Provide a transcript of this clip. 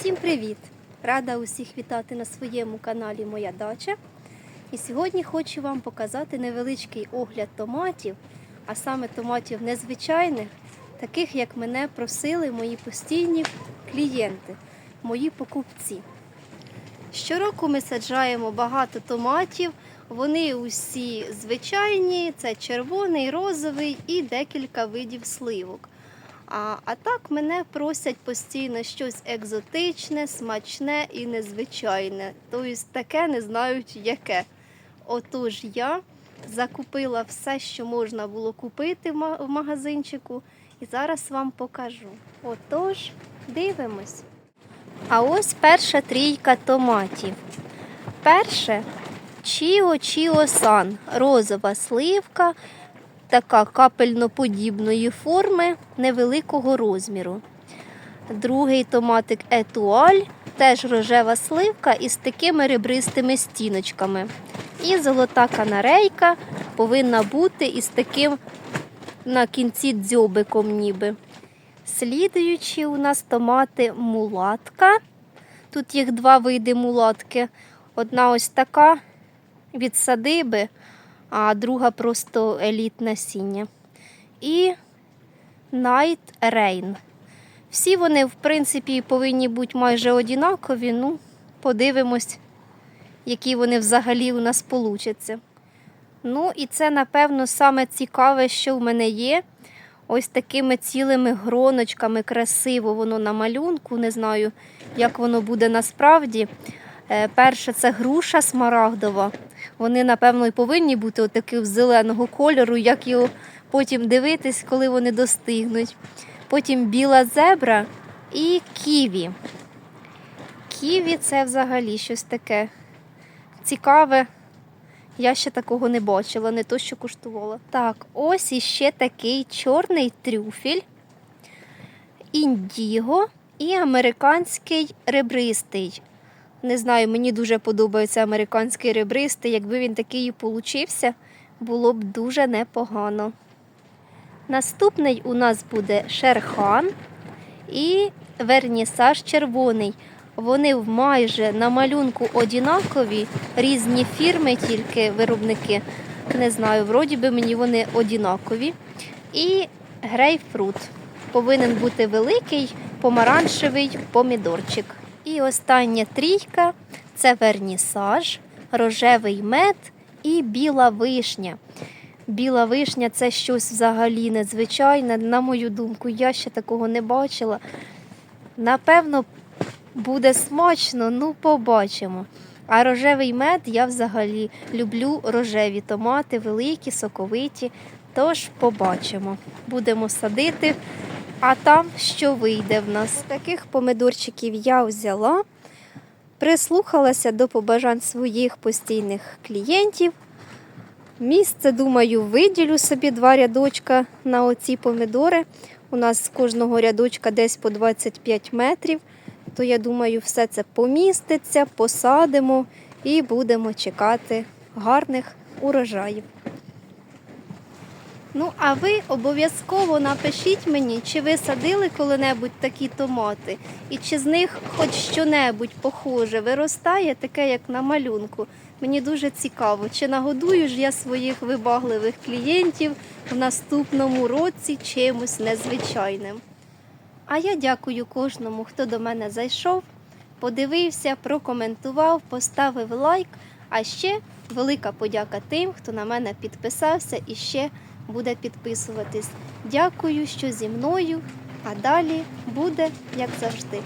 Усім привіт! Рада усіх вітати на своєму каналі Моя дача. І сьогодні хочу вам показати невеличкий огляд томатів, а саме томатів незвичайних, таких як мене просили мої постійні клієнти, мої покупці. Щороку ми саджаємо багато томатів. Вони усі звичайні, це червоний, розовий і декілька видів сливок. А, а так мене просять постійно щось екзотичне, смачне і незвичайне. Тобто таке не знають яке. Отож я закупила все, що можна було купити в магазинчику, і зараз вам покажу. Отож, дивимось. А ось перша трійка томатів. Перше Чіо Чіо Сан, розова сливка, така капельноподібної форми невеликого розміру. Другий томатик етуаль, теж рожева сливка із такими ребристими стіночками. І золота канарейка повинна бути із таким на кінці дзьобиком ніби. Слідуючі у нас томати мулатка. Тут їх два види мулатки. Одна ось така від садиби, а друга просто еліт насіння. І Night Rain. Всі вони, в принципі, повинні бути майже однакові. Ну, подивимось, які вони взагалі у нас получаться. Ну, і це, напевно, саме цікаве, що в мене є. Ось такими цілими гроночками красиво воно на малюнку. Не знаю, як воно буде насправді. Е, Перше це груша смарагдова. Вони, напевно, і повинні бути отакого зеленого кольору, як його потім дивитись, коли вони достигнуть. Потім біла зебра і ківі. Ківі це взагалі щось таке цікаве. Я ще такого не бачила, не то, що куштувала. Так, ось іще такий чорний трюфель, індіго і американський ребристий. Не знаю, мені дуже подобається американський ребристий. Якби він такий і получився, було б дуже непогано. Наступний у нас буде шерхан і вернісаж червоний. Вони майже на малюнку однакові, різні фірми, тільки виробники. Не знаю, вроді би мені вони однакові. І грейпфрут. Повинен бути великий помаранчевий помідорчик. І остання трійка це вернісаж, рожевий мед і біла вишня. Біла вишня це щось взагалі незвичайне. На мою думку, я ще такого не бачила. Напевно, буде смачно, ну побачимо. А рожевий мед я взагалі люблю рожеві томати, великі, соковиті. Тож побачимо. Будемо садити, а там що вийде в нас. Таких помидорчиків я взяла, прислухалася до побажань своїх постійних клієнтів. Місце, думаю, виділю собі два рядочка на оці помидори. У нас з кожного рядочка десь по 25 метрів. То я думаю, все це поміститься, посадимо і будемо чекати гарних урожаїв. Ну, а ви обов'язково напишіть мені, чи ви садили коли-небудь такі томати, і чи з них хоч що-небудь похоже виростає, таке, як на малюнку. Мені дуже цікаво, чи нагодую ж я своїх вибагливих клієнтів в наступному році чимось незвичайним. А я дякую кожному, хто до мене зайшов, подивився, прокоментував, поставив лайк. А ще велика подяка тим, хто на мене підписався і ще буде підписуватись. Дякую, що зі мною, а далі буде як завжди.